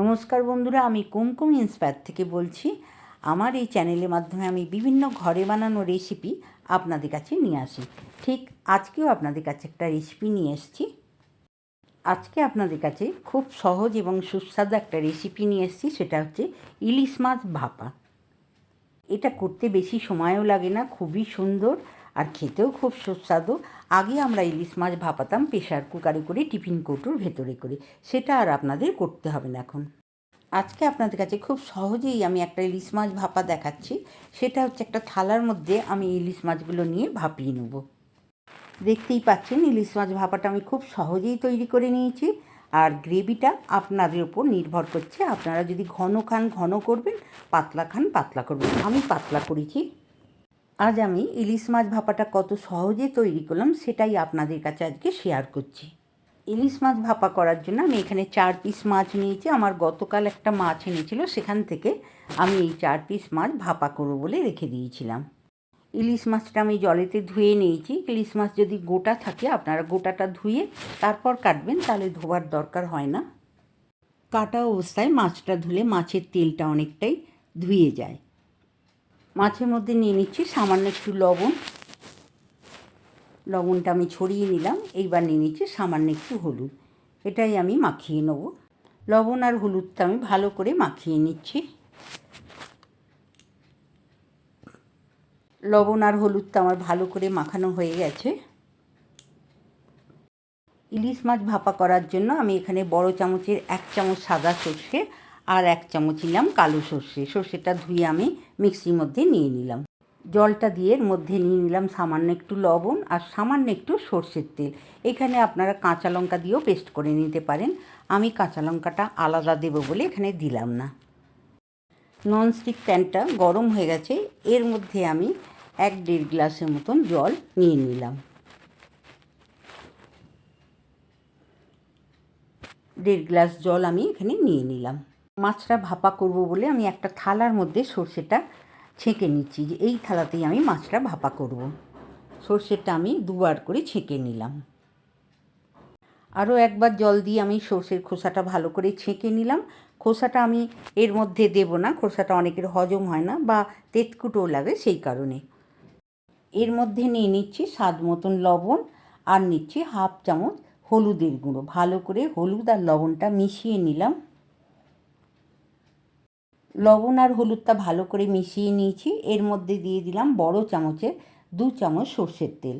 নমস্কার বন্ধুরা, আমি কুমকুম ইন্সপায়ার থেকে বলছি। আমার এই চ্যানেলের মাধ্যমে আমি বিভিন্ন ঘরে বানানো রেসিপি আপনাদের কাছে নিয়ে আসি। ঠিক আজকেও আপনাদের কাছে একটা রেসিপি নিয়ে এসেছি। আজকে আপনাদের কাছে খুব সহজ এবং সুস্বাদু একটা রেসিপি নিয়ে এসেছি, সেটা হচ্ছে ইলিশ মাছ ভাপা। এটা করতে বেশি সময়ও লাগে না, খুবই সুন্দর। আর খেতেও খুব সুস্বাদু। আগে আমরা ইলিশ মাছ ভাপাতাম প্রেশার কুকারে করে, টিফিন কৌটোর ভেতরে করে। সেটা আর আপনাদের করতে হবে না এখন। আজকে আপনাদের কাছে খুব সহজেই আমি একটা ইলিশ মাছ ভাপা দেখাচ্ছি। সেটা হচ্ছে একটা থালার মধ্যে আমি ইলিশ মাছগুলো নিয়ে ভাপিয়ে নেব। দেখতেই পাচ্ছেন, ইলিশ মাছ ভাপাটা আমি খুব সহজেই তৈরি করে নিয়েছি। আর গ্রেভিটা আপনাদের ওপর নির্ভর করছে। আপনারা যদি ঘন খান, ঘন করবেন, পাতলা খান, পাতলা করবেন। আমি পাতলা করেছি। আজ আমি ইলিশ মাছ ভাপাটা কত সহজে তৈরি করলাম সেটাই আপনাদের কাছে আজকে শেয়ার করছি। ইলিশ মাছ ভাপা করার জন্য আমি এখানে চার পিস মাছ নিয়েছি। আমার গতকাল একটা মাছ এনেছিল, সেখান থেকে আমি এই চার পিস মাছ ভাপা করব বলে রেখে দিয়েছিলাম। ইলিশ মাছটা আমি জলেতে ধুয়ে নিয়েছি। ইলিশ মাছ যদি গোটা থাকে, আপনারা গোটাটা ধুয়ে তারপর কাটবেন, তাহলে ধোবার দরকার হয় না। কাটা অবস্থায় মাছটা ধুলে মাছের তেলটা অনেকটাই ধুয়ে যায়। মাছের মধ্যে নিয়ে নিচ্ছি সামান্য একটু লবণ। লবণটা আমি ছড়িয়ে নিলাম, এইবার নিয়ে নিচ্ছি সামান্য একটু হলুদ। এটাই আমি মাখিয়ে নেব। লবণ আর হলুদটা আমি ভালো করে মাখিয়ে নিচ্ছি। লবণ আর হলুদটা আমার ভালো করে মাখানো হয়ে গেছে। ইলিশ মাছ ভাপা করার জন্য আমি এখানে বড় চামচের এক চামচ সাদা সর্ষে আর এক চামচ নিলাম কালো সর্ষে। সর্ষেটা ধুয়ে আমি মিক্সির মধ্যে নিয়ে নিলাম। জলটা দিয়ে এর মধ্যে নিয়ে নিলাম সামান্য একটু লবণ আর সামান্য একটু সর্ষের তেল। এখানে আপনারা কাঁচা লঙ্কা দিয়েও পেস্ট করে নিতে পারেন। আমি কাঁচা লঙ্কাটা আলাদা দেবো বলে এখানে দিলাম না। ননস্টিক প্যানটা গরম হয়ে গেছে। এর মধ্যে আমি এক দেড় গ্লাসের মতন জল নিয়ে নিলাম। দেড় গ্লাস জল আমি এখানে নিয়ে নিলাম। মাছটা ভাপা করব বলে আমি একটা থালার মধ্যে সর্ষেটা ছেঁকে নিচ্ছি যে এই থালাতেই আমি মাছটা ভাপা করব। সর্ষেটা আমি দুবার করে ছেঁকে নিলাম। আরও একবার জল দিয়ে আমি সর্ষের খোসাটা ভালো করে ছেঁকে নিলাম। খোসাটা আমি এর মধ্যে দেব না, খোসাটা অনেকের হজম হয় না বা তেতকুটোও লাগে সেই কারণে। এর মধ্যে নিয়ে নিচ্ছি স্বাদ মতন লবণ আর নিচ্ছি হাফ চামচ হলুদের গুঁড়ো। ভালো করে হলুদ আর লবণটা মিশিয়ে নিলাম। লবণ আর হলুদটা ভালো করে মিশিয়ে নিয়েছি। এর মধ্যে দিয়ে দিলাম বড় চামচের দু চামচ সর্ষের তেল।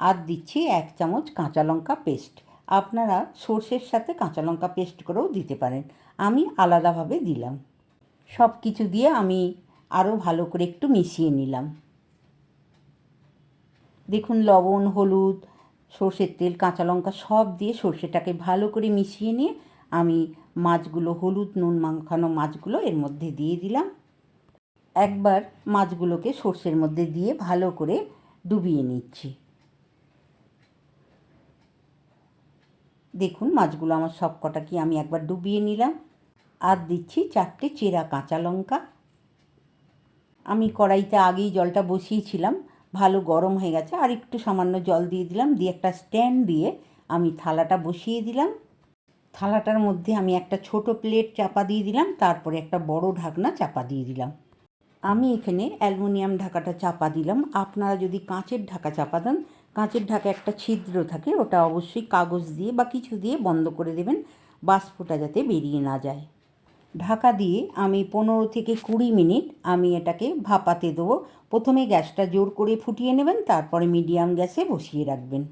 আর দিচ্ছি এক চামচ কাঁচা লঙ্কা পেস্ট। আপনারা সর্ষের সাথে কাঁচা লঙ্কা পেস্ট করেও দিতে পারেন। আমি আলাদাভাবে দিলাম। সব কিছু দিয়ে আমি আরও ভালো করে একটু মিশিয়ে নিলাম। দেখুন লবণ, হলুদ, সর্ষের তেল, কাঁচা লঙ্কা সব দিয়ে সর্ষেটাকে ভালো করে মিশিয়ে নিয়ে আমি মাছগুলো হলুদ নুন মাখানো মাছগুলো এর মধ্যে দিয়ে দিলাম। একবার মাছগুলোকে সর্ষের মধ্যে দিয়ে ভালো করে ডুবিয়ে নিচ্ছি। দেখুন মাছগুলো আমার সব কটা কি আমি একবার ডুবিয়ে নিলাম। আর দিচ্ছি চারটে চেরা কাঁচা লঙ্কা। আমি কড়াইতে আগেই জলটা বসিয়েছিলাম, ভালো গরম হয়ে গেছে। আর একটু সামান্য জল দিয়ে দিলাম, দিয়ে একটা স্ট্যান্ড দিয়ে আমি থালাটা বসিয়ে দিলাম। থালাটার মধ্যে আমি একটা ছোট প্লেট চাপা দিয়ে দিলাম, তারপরে একটা বড় ঢাকনা চাপা দিয়ে দিলাম। আমি এখানে অ্যালুমিনিয়াম ঢাকাটা চাপা দিলাম। আপনারা যদি কাঁচের ঢাকা চাপা দেন, কাঁচের ঢাকা একটা ছিদ্র থাকে, ওটা অবশ্যই কাগজ দিয়ে বা কিছু দিয়ে বন্ধ করে দেবেন, বাষ্পটা যাতে বেরিয়ে না যায়। ঢাকা দিয়ে আমি পনেরো থেকে কুড়ি মিনিট আমি এটাকে ভাপাতে দেবো। প্রথমে গ্যাসটা জোর করে ফুটিয়ে নেবেন, তারপরে মিডিয়াম গ্যাসে বসিয়ে রাখবেন।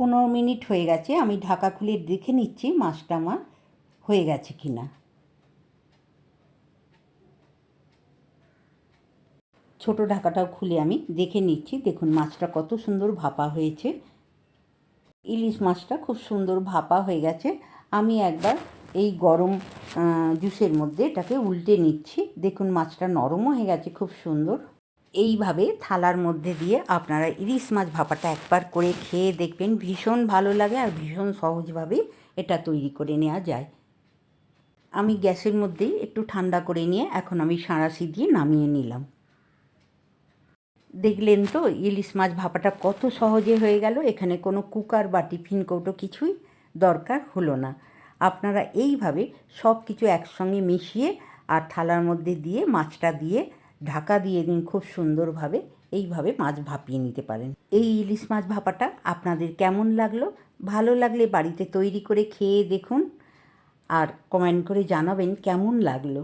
পনেরো মিনিট হয়ে গেছে, আমি ঢাকা খুলে দেখে নিচ্ছি মাছটা আমার হয়ে গেছে কি না ছোটো ঢাকাটাও খুলে আমি দেখে নিচ্ছি, দেখুন মাছটা কত সুন্দর ভাপা হয়েছে। ইলিশ মাছটা খুব সুন্দর ভাপা হয়ে গেছে, আমি একবার এই গরম জুসের মধ্যে এটাকে উল্টে নিচ্ছি, দেখুন মাছটা নরমও হয়ে গেছে, খুব সুন্দর। এইভাবে থালার মধ্যে দিয়ে আপনারা ইলিশ মাছ ভাপাটা একবার করে খেয়ে দেখবেন। ভীষণ ভালো লাগে আর ভীষণ সহজভাবে এটা তৈরি করে নেওয়া যায়। আমি গ্যাসের মধ্যেই একটু ঠান্ডা করে নিয়ে এখন আমি সাঁড়াশি দিয়ে নামিয়ে নিলাম। দেখলেন তো, ইলিশ মাছ ভাপাটা কত সহজে হয়ে গেল। এখানে কোনো কুকার বা টিফিন কৌটো কিছুই দরকার হলো না। আপনারা এইভাবে সব কিছু একসঙ্গে মিশিয়ে আর থালার মধ্যে দিয়ে মাছটা দিয়ে ঢাকা দিয়ে দিন খুব সুন্দরভাবে এইভাবে মাছ ভাপিয়ে নিতে পারেন। এই ইলিশ মাছ ভাপাটা আপনাদের কেমন লাগল? ভালো লাগলে বাড়িতে তৈরি করে খেয়ে দেখুন আর কমেন্ট করে জানাবেন কেমন লাগল।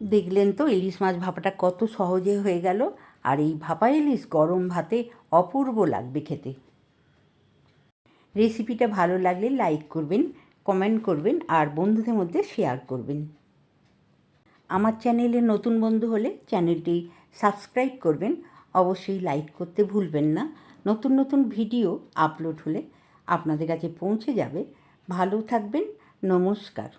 দেখলেন তো ইলিশ মাছ ভাপাটা কত সহজে হয়ে গেল আর এই ভাপা ইলিশ গরম ভাতে অপূর্ব লাগবে খেতে। রেসিপিটা ভালো লাগলে লাইক করবেন, কমেন্ট করবেন আর বন্ধুদের মধ্যে শেয়ার করবেন। আমার চ্যানেলে নতুন বন্ধু হলে চ্যানেলটি সাবস্ক্রাইব করবেন। অবশ্যই লাইক করতে ভুলবেন না। নতুন নতুন ভিডিও আপলোড হলে আপনাদের কাছে পৌঁছে যাবে। ভালো থাকবেন। নমস্কার।